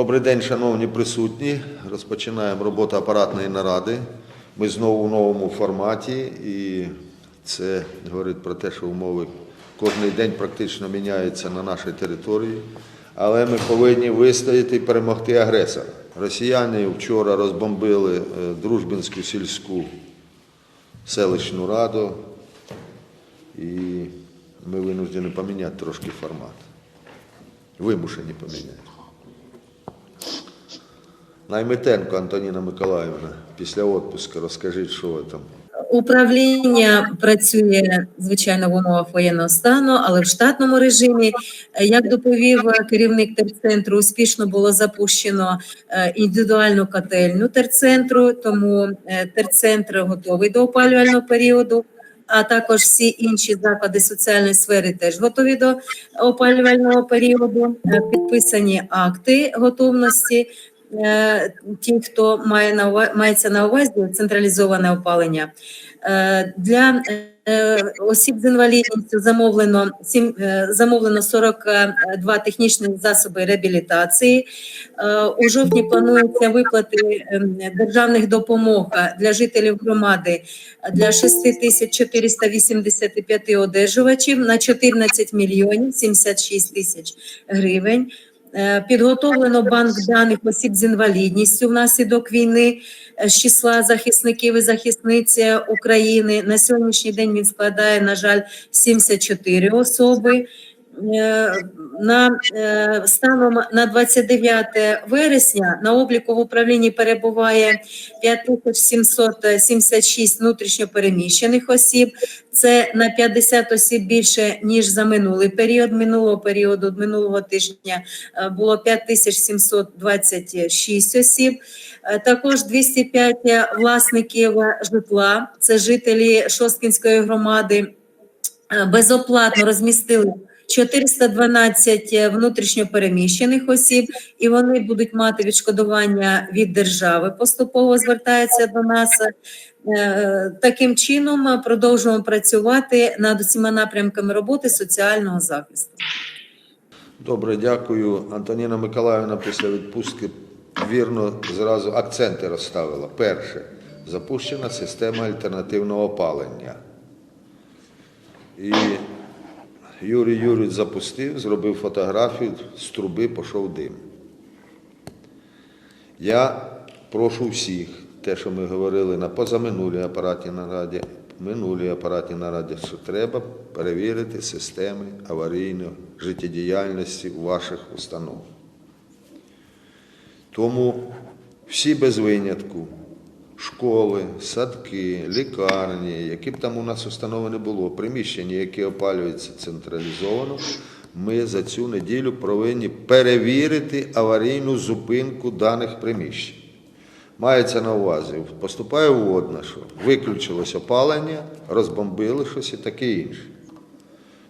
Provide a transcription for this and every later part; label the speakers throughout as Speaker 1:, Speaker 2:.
Speaker 1: Добрий день, шановні присутні. Розпочинаємо роботу апаратної наради. Ми знову в новому форматі, і це говорить про те, що умови кожен день практично міняються на нашій території. Але ми повинні вистояти і перемогти агресора. Росіяни вчора розбомбили е, Дружбінську сільську селищну раду, і ми винуждені поміняти трошки формат. Вимушені поміняти. Найметенко Антоніна Миколаївна, після відпуску розкажіть, що ви там.
Speaker 2: Управління працює звичайно в умовах воєнного стану, але в штатному режимі. Як доповів керівник терцентру, успішно було запущено е, індивідуальну котельню терцентру, тому е, терцентр готовий до опалювального періоду. А також всі інші заклади соціальної сфери теж готові до опалювального періоду. Е, Підписані акти готовності. Е, Ті, хто має на ува- мається на увазі централізоване опалення. Е, Для е, осіб з інвалідністю замовлено замовлено 42 технічні засоби реабілітації. У жовтні плануються виплати ем, державних допомог для жителів громади для 6485 одержувачів на 14 мільйонів 76 тисяч гривень. Е, Підготовлено банк даних осіб з інвалідністю внаслідок війни е, з числа захисників і захисниць України. На сьогоднішній день він складає, на жаль, 74 особи. Е, На е, станом на 29 вересня на обліку в управлінні перебуває 5776 внутрішньопереміщених осіб. Це на 50 осіб більше ніж за минулий період. Минулого періоду минулого тижня е, було 5726 осіб. Також 205 власників житла, це жителі Шосткінської громади, безоплатно розмістили 412 внутрішньопереміщених осіб, і вони будуть мати відшкодування від держави. Поступово звертаються до нас. Е, Таким чином продовжуємо працювати над усіма напрямками роботи соціального захисту.
Speaker 1: Добре, дякую. Антоніна Миколаївна після відпустки вірно зразу акценти розставила. Перше, запущена система альтернативного опалення. І Юрій Юрійович запустив, зробив фотографію, з труби пішов дим. Я прошу всіх, те, що ми говорили на позаминулій апараті нараді, минулій апараті нараді, що треба перевірити системи аварійної життєдіяльності ваших установ. Тому всі без винятку, школи, садки, лікарні, які б там у нас установи не було, приміщення, які опалюються централізовано, ми за цю неділю повинні перевірити аварійну зупинку даних приміщень. Мається на увазі, поступає водна, що виключилось опалення, розбомбили щось і таке інше.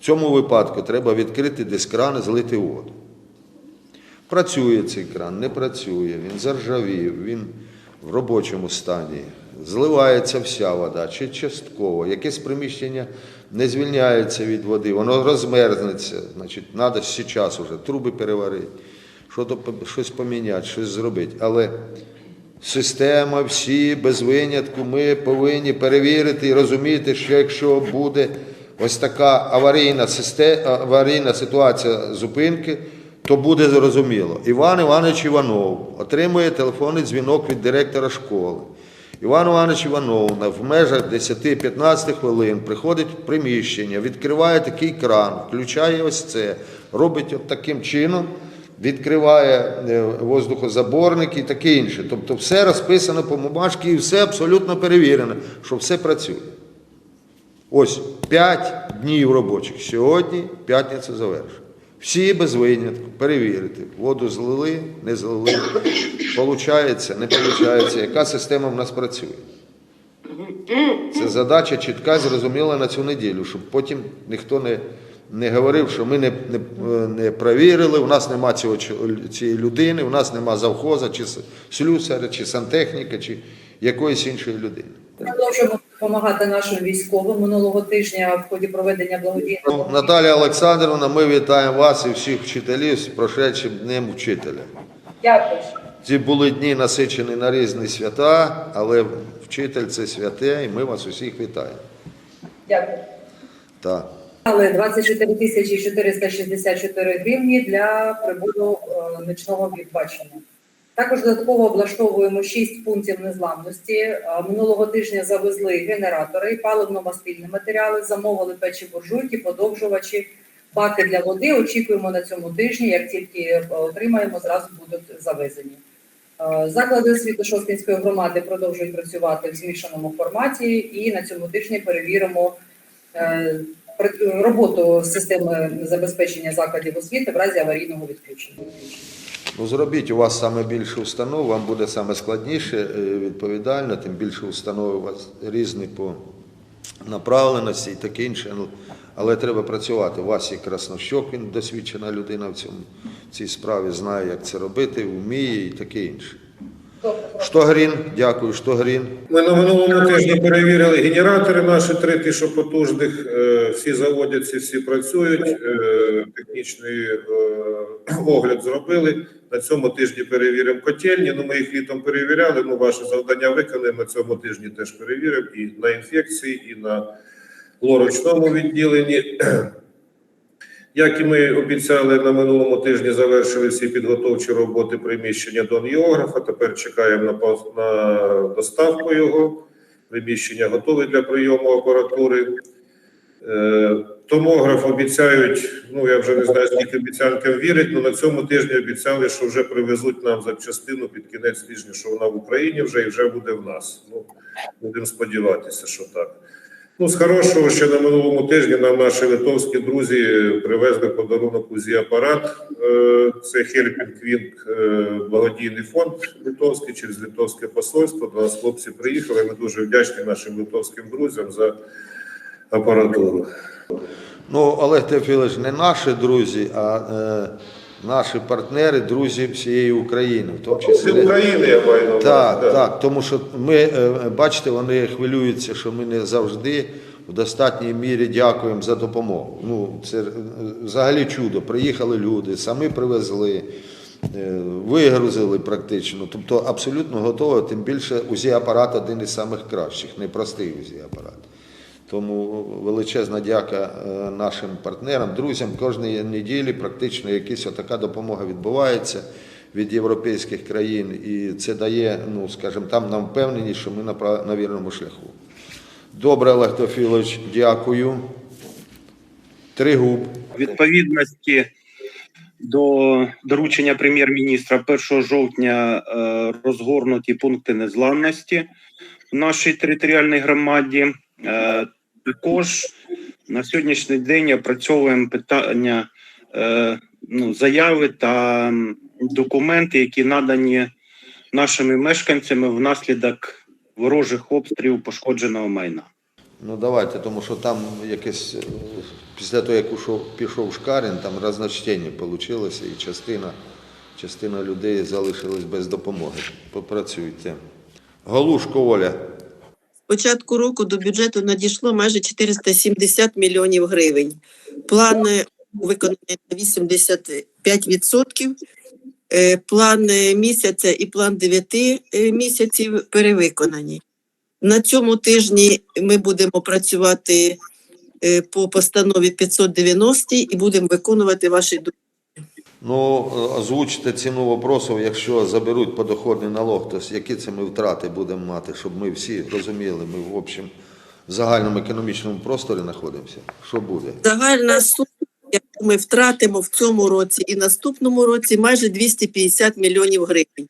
Speaker 1: В цьому випадку треба відкрити десь кран і злити воду. Працює цей кран, не працює, він заржавів, він в робочому стані. Зливається вся вода чи частково. Якесь приміщення не звільняється від води, воно розмерзнеться. Значить, треба зараз вже труби переварити, щось поміняти, щось зробити. Але система, всі без винятку, ми повинні перевірити і розуміти, що якщо буде ось така аварійна, аварійна ситуація зупинки, то буде зрозуміло. Іван Іванович Іванов отримує телефонний дзвінок від директора школи. Іван Іванович Іванов в межах 10-15 хвилин приходить в приміщення, відкриває такий кран, включає ось це, робить от таким чином, відкриває е, воздухозаборник і таке інше. Тобто все розписано по бумажці і все абсолютно перевірено, що все працює. Ось 5 днів робочих. Сьогодні п'ятниця завершена. Всі без винятку перевірити. Воду злили, не злили. Получається, не получається. Яка система в нас працює? Це задача чітка, зрозуміла на цю неділю, щоб потім ніхто не, не говорив, що ми не, не, не перевірили, у нас нема цього, цієї людини, у нас нема завхоза, чи слюсаря, чи сантехніка, чи якоїсь іншої людини.
Speaker 3: Допомагати нашим військовим минулого тижня в ході проведення благодійного.
Speaker 1: Наталія Олександрівна, ми вітаємо вас і всіх вчителів з прошедшим днем вчителя.
Speaker 3: Дякую.
Speaker 1: Ці були дні насичені на різні свята, але вчитель це святе, і ми вас усіх вітаємо.
Speaker 3: Дякую.
Speaker 1: Так.
Speaker 3: Але 24 тисячі 464 гривні для прибуту е, нічного відбачення. Також додатково облаштовуємо 6 пунктів незламності. Е, Минулого тижня завезли генератори, паливно-мастильні матеріали, замовили печі буржуйки, подовжувачі, баки для води. Очікуємо на цьому тижні. Як тільки е, отримаємо, зразу будуть завезені. Е, Заклади освіти Шостинської громади продовжують працювати в змішаному форматі, і на цьому тижні перевіримо роботу системи забезпечення закладів освіти в разі аварійного відключення.
Speaker 1: Ну, зробіть у вас саме більше установ, вам буде саме складніше, е, відповідально, тим більше установи у вас різні по направленості і таке інше. Ну, Але треба працювати. У вас є Краснощок, він досвідчена людина в цьому в цій справі, знає, як це робити, вміє і таке інше. Штогрін, дякую, Штогрін.
Speaker 4: Ми на минулому тижні перевірили генератори наші три, що потужних. Е, Всі заводяться, всі працюють. Е, Технічний е, огляд зробили. На цьому тижні перевіримо котельні. Ну, ми їх літом перевіряли. Ну, ваше завдання виконаємо. На цьому тижні теж перевіримо і на інфекції, і на лорочному відділенні. Як і ми обіцяли на минулому тижні, завершили всі підготовчі роботи приміщення до ангіографа. Тепер чекаємо на, на доставку його. Приміщення готове для прийому апаратури. Е, Томограф обіцяють, ну я вже не знаю, скільки обіцянкам вірить, але на цьому тижні обіцяли, що вже привезуть нам запчастину під кінець тижня, що вона в Україні вже і вже буде в нас. Ну, будемо сподіватися, що так. Ну, з хорошого, ще на минулому тижні нам наші литовські друзі привезли подарунок УЗІ-апарат. Е, Це Helping Wing, е, благодійний фонд литовський через литовське посольство. До нас хлопці приїхали. Ми дуже вдячні нашим литовським друзям за апаратуру.
Speaker 1: Ну, Олег Теофілович, не наші друзі, а е, наші партнери, друзі всієї України, в тому числі.
Speaker 4: України я маю на увазі.
Speaker 1: Так,
Speaker 4: да.
Speaker 1: так, тому що ми, е, бачите, вони хвилюються, що ми не завжди в достатній мірі дякуємо за допомогу. Ну, це е, взагалі чудо. Приїхали люди, самі привезли, е, вигрузили практично. Тобто абсолютно готово, тим більше УЗІ-апарат один із самих кращих, непростий УЗІ-апарат. Тому величезна дяка е, нашим партнерам, друзям. Кожної неділі практично якась така допомога відбувається від європейських країн, і це дає, ну скажімо, там нам впевненість, що ми на, на вірному шляху. Добре, Олег Тофілович, дякую. Тригуб.
Speaker 5: відповідності до доручення прем'єр-міністра 1 жовтня е, розгорнуті пункти незламності в нашій територіальній громаді. Також на сьогоднішній день опрацьовуємо питання е, ну, заяви та документи, які надані нашими мешканцями внаслідок ворожих обстрілів пошкодженого майна.
Speaker 1: Ну давайте, тому що там якесь е, після того, як ушов, пішов Шкарін, там разночтення вийшло, і частина, частина людей залишилась без допомоги. Попрацюйте. Голушко Оля.
Speaker 6: Початку року до бюджету надійшло майже 470 мільйонів гривень. Плани виконані на 85%. Е, План місяця і план 9 е, місяців перевиконані. На цьому тижні ми будемо працювати е, по постанові 590 і будемо виконувати ваші ду-
Speaker 1: Ну, озвучте ціну вопросу, якщо заберуть подоходний налог, то які це ми втрати будемо мати, щоб ми всі розуміли, ми в общем в загальному економічному просторі знаходимося. Що буде?
Speaker 6: Загальна сума, яку ми втратимо в цьому році і наступному році, майже 250 мільйонів гривень.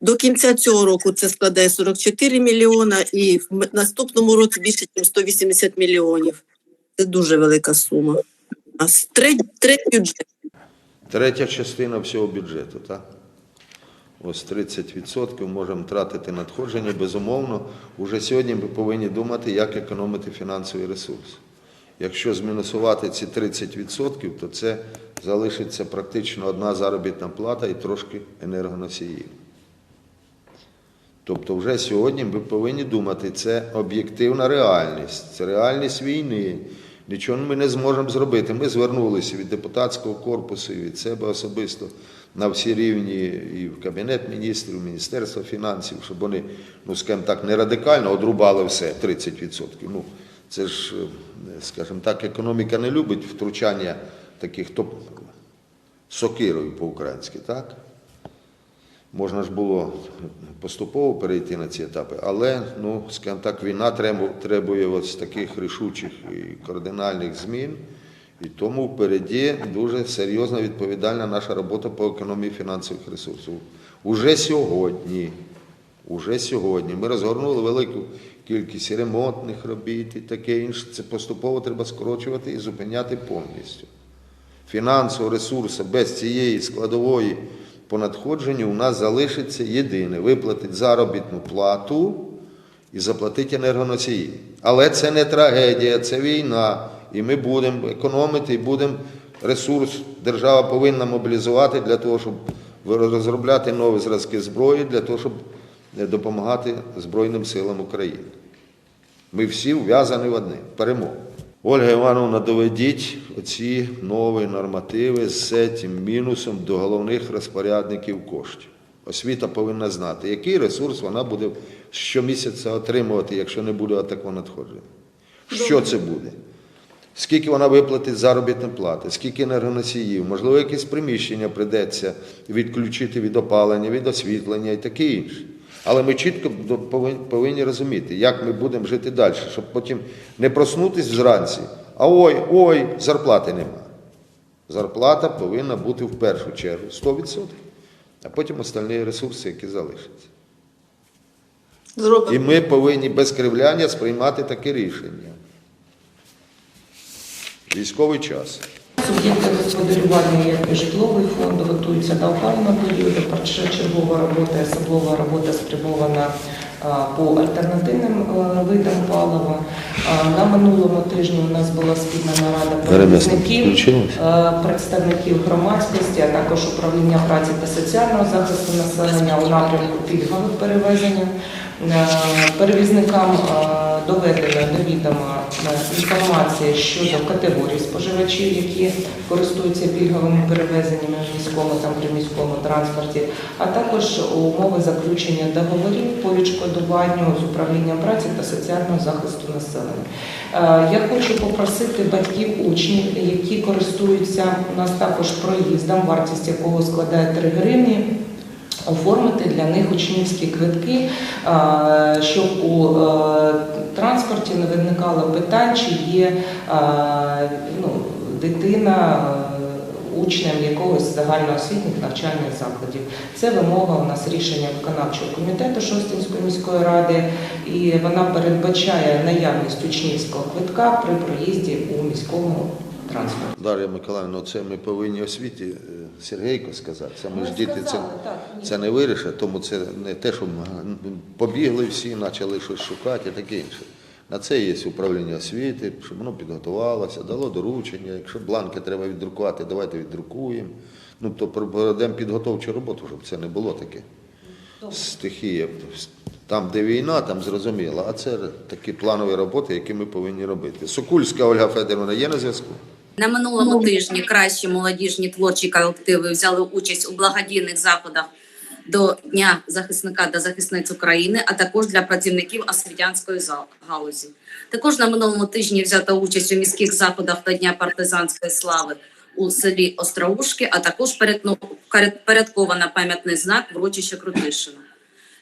Speaker 6: До кінця цього року це складає 44 мільйона, і в наступному році більше ніж 180 мільйонів. Це дуже велика сума. А третій бюджет
Speaker 1: Третя частина всього бюджету, так? Ось 30% можемо тратити надходження, безумовно. Уже сьогодні ми повинні думати, як економити фінансовий ресурс. Якщо змінусувати ці 30%, то це залишиться практично одна заробітна плата і трошки енергоносіїв. Тобто вже сьогодні ми повинні думати, це об'єктивна реальність, це реальність війни. Нічого ми не зможемо зробити. Ми звернулися від депутатського корпусу, від себе особисто на всі рівні, і в Кабінет міністрів, в Міністерство фінансів, щоб вони, ну скажімо так, не радикально одрубали все 30%. Ну, це ж, е, скажімо так, економіка не любить втручання таких топ сокирою по-українськи, так? Можна ж було поступово перейти на ці етапи, але, ну, скажімо так, війна требує ось таких рішучих і кардинальних змін. І тому впереді дуже серйозна відповідальна наша робота по економії фінансових ресурсів. Уже сьогодні, уже сьогодні ми розгорнули велику кількість ремонтних робіт і таке інше. Це поступово треба скорочувати і зупиняти повністю фінансового ресурсу без цієї складової по надходженню у нас залишиться єдине виплатити заробітну плату і заплатити енергоносії. Але це не трагедія, це війна. І ми будемо економити, і будемо ресурс держава повинна мобілізувати для того, щоб розробляти нові зразки зброї, для того, щоб допомагати Збройним силам України. Ми всі вв'язані в одне перемогу. Ольга Івановна, доведіть оці нові нормативи з цим мінусом до головних розпорядників коштів. Освіта повинна знати, який ресурс вона буде щомісяця отримувати, якщо не буде такого надходження. Що це буде? Скільки вона виплатить заробітні плати, скільки енергоносіїв, можливо, якесь приміщення прийдеться відключити від опалення, від освітлення і таке інше. Але ми чітко повинні, розуміти, як ми будемо жити далі, щоб потім не проснутися зранці, а ой, ой, зарплати нема. Зарплата повинна бути в першу чергу 100%, а потім остальні ресурси, які залишаться. І ми повинні без кривляння сприймати таке рішення. Військовий час.
Speaker 7: Суб'єкти господарювання, як і житловий фонд, готуються до опалювального періоду. Першочергова робота, особлива робота спрямована по альтернативним видам палива. На минулому тижні у нас була спільна нарада представників, представників громадськості, а також управління праці та соціального захисту населення у напрямку пільгових перевезень. Е, Перевізникам е, доведена до е, інформація щодо категорій споживачів, які користуються пільговими перевезеннями в міському та приміському транспорті, а також умови заключення договорів по відшкодуванню з управлінням праці та соціального захисту населення. Я хочу попросити батьків учнів, які користуються у нас також проїздом, вартість якого складає 3 гривні оформити для них учнівські квитки, щоб у е, транспорті не виникало питань, чи є ну, дитина е, учнем якогось загальноосвітніх навчальних закладів. Це вимога у нас рішення виконавчого комітету Шостинської міської ради, і вона передбачає наявність учнівського квитка при проїзді у міському транспорті.
Speaker 1: Дар'я Миколаївна, це ми повинні освіті е, Сергійко сказати. Це ми ж діти це, це не вирішить, тому це не те, що побігли всі, почали щось шукати і таке інше. На це є управління освіти, щоб воно підготувалося, дало доручення. Якщо бланки треба віддрукувати, давайте віддрукуємо. Ну, то проведемо підготовчу роботу, щоб це не було таке. Стихія. Там, де війна, там зрозуміло. А це такі планові роботи, які ми повинні робити. Сокульська Ольга Федоровна є на зв'язку?
Speaker 8: На минулому тижні кращі молодіжні творчі колективи взяли участь у благодійних заходах до Дня захисника та захисниць України, а також для працівників освітянської галузі. Також на минулому тижні взята участь у міських заходах до Дня партизанської слави у селі Остроушки, а також порядковано пам'ятний знак в урочище Крутишина.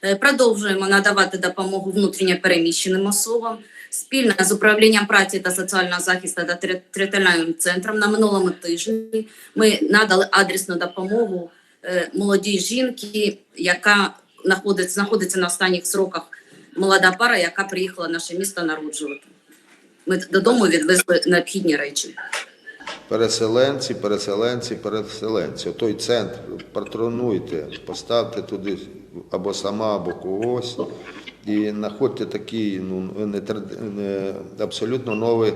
Speaker 8: Е, Продовжуємо надавати допомогу внутрішньо переміщеним особам спільно з управлінням праці та соціального захисту та територіальним центром на минулому тижні ми надали адресну допомогу е, молодій жінці, яка знаходиться, знаходиться на останніх сроках. Молода пара, яка приїхала в наше місто народжувати. Ми додому відвезли необхідні речі.
Speaker 1: Переселенці, переселенці, переселенці. Той центр патронуйте, поставте туди або сама, або когось. І знаходьте такі ну, не, не, абсолютно нові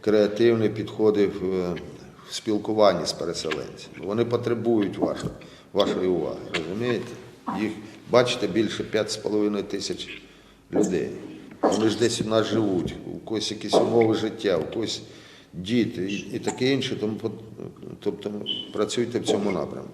Speaker 1: креативні підходи в, в спілкуванні з переселенцями. Вони потребують вашої, вашої уваги. Розумієте? Їх, бачите, більше 5,5 тисяч людей. Вони ж десь у нас живуть, у когось якісь умови життя, у когось діти і, і таке інше. Тому тобто працюйте в цьому напрямку.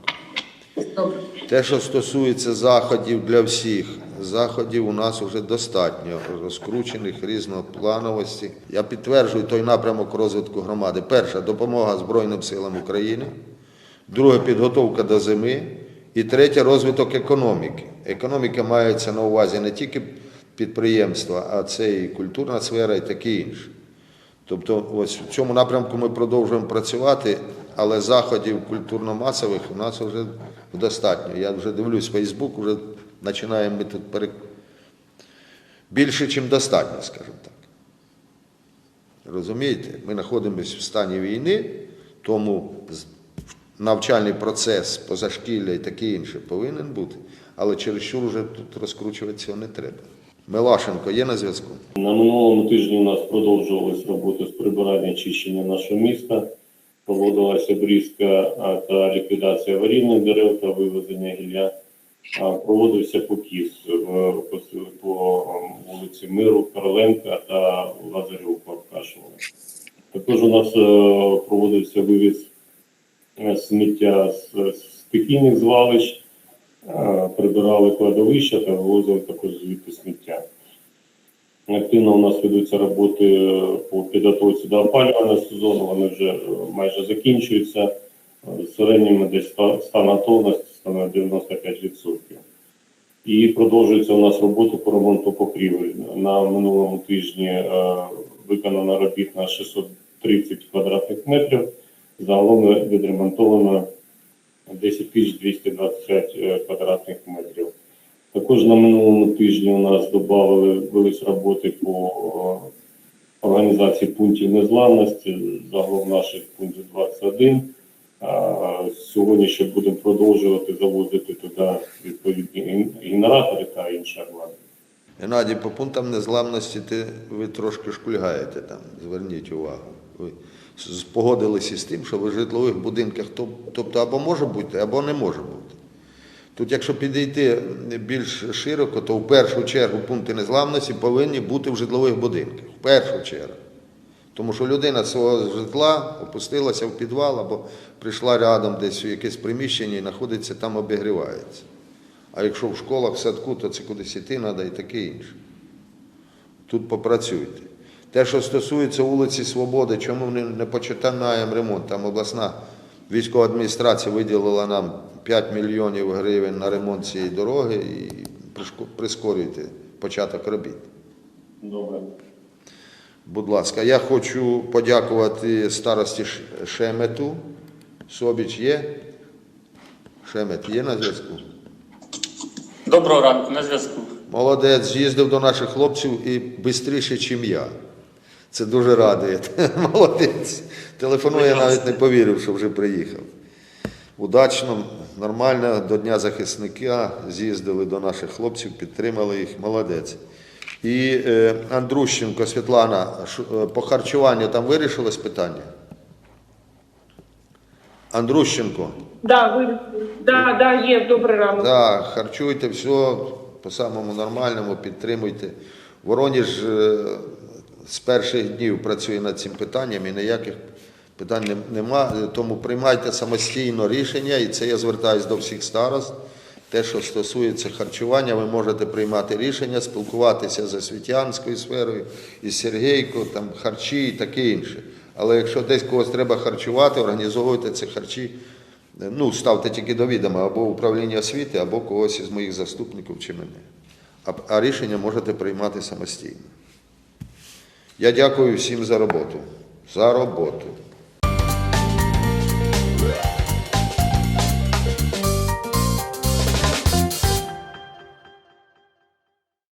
Speaker 1: Те, що стосується заходів для всіх, заходів у нас вже достатньо розкручених різноплановості. Я підтверджую той напрямок розвитку громади. Перша допомога Збройним силам України, друге підготовка до зими, і третє розвиток економіки. Економіка мається на увазі не тільки підприємства, а це і культурна сфера, і таке інше. Тобто, ось в цьому напрямку ми продовжуємо працювати, але заходів культурно-масових у нас вже достатньо. Я вже дивлюсь Фейсбук, вже починаємо ми тут пере... більше, ніж достатньо, скажімо так. Розумієте, ми знаходимося в стані війни, тому навчальний процес, позашкілля і таке інше повинен бути, але чересчур вже тут розкручувати цього не треба. Милашенко є на зв'язку?
Speaker 9: На минулому тижні у нас продовжувалась робота з прибирання очищення нашого міста. Проводилася обрізка та ліквідація аварійних дерев та вивезення гілля. Проводився покіс по, по вулиці Миру, Короленка та Лазарюка Аркашева. Також у нас е, проводився вивіз е, сміття з стихійних звалищ, е, прибирали кладовища та вивозили також звідти сміття. Активно у нас ведуться роботи е, по підготовці до опалювального сезону. Вони вже е, майже закінчуються. Е, В середньому десь ста- стан готовності становить 95%. І продовжується у нас робота по ремонту покрівель. На минулому тижні е, виконано робіт на 630 квадратних метрів. Загалом відремонтовано 10 225 е, квадратних метрів. Також на минулому тижні у нас додали велись роботи по організації пунктів незламності. Загалом наших пунктів 21. А, Сьогодні ще будемо продовжувати завозити туди відповідні генератори та інше обладнання.
Speaker 1: Геннадій, по пунктам незламності ти, ви трошки шкульгаєте там, зверніть увагу. Ви з- погодилися з тим, що в житлових будинках тобто або може бути, або не може бути. Тут, якщо підійти більш широко, то в першу чергу пункти незламності повинні бути в житлових будинках. В першу чергу. Тому що людина з свого житла опустилася в підвал або прийшла рядом десь у якесь приміщення і знаходиться там обігрівається. А якщо в школах, в садку, то це кудись іти треба і таке інше. Тут попрацюйте. Те, що стосується вулиці Свободи, чому ми не починаємо ремонт? Там обласна військова адміністрація виділила нам 5 мільйонів гривень на ремонт цієї дороги і прискорюйте початок робіт.
Speaker 9: Добре.
Speaker 1: Будь ласка, я хочу подякувати старості Шемету. Собіч є? Шемет є на зв'язку?
Speaker 10: Доброго ранку, на зв'язку.
Speaker 1: Молодець, з'їздив до наших хлопців і швидше, ніж я. Це дуже радує. Молодець. Телефонує, я навіть не повірив, що вже приїхав. Удачно, нормально, до Дня захисника з'їздили до наших хлопців, підтримали їх, молодець. І е, Андрущенко, Світлана, е, по харчуванню там вирішилось питання? Андрущенко.
Speaker 11: Да, ви, да, да, є, добрий ранок.
Speaker 1: Так, харчуйте все по самому нормальному, підтримуйте. Воронеж е, з перших днів працює над цим питанням і ніяких питань нем- нема. Тому приймайте самостійно рішення, і це я звертаюся до всіх старост. Те, що стосується харчування, ви можете приймати рішення, спілкуватися з освітянською сферою, із Сергійко, там харчі і таке інше. Але якщо десь когось треба харчувати, організовуйте ці харчі ну, ставте тільки до відома або управління освіти, або когось із моїх заступників чи мене. А, а рішення можете приймати самостійно. Я дякую всім за роботу. За роботу.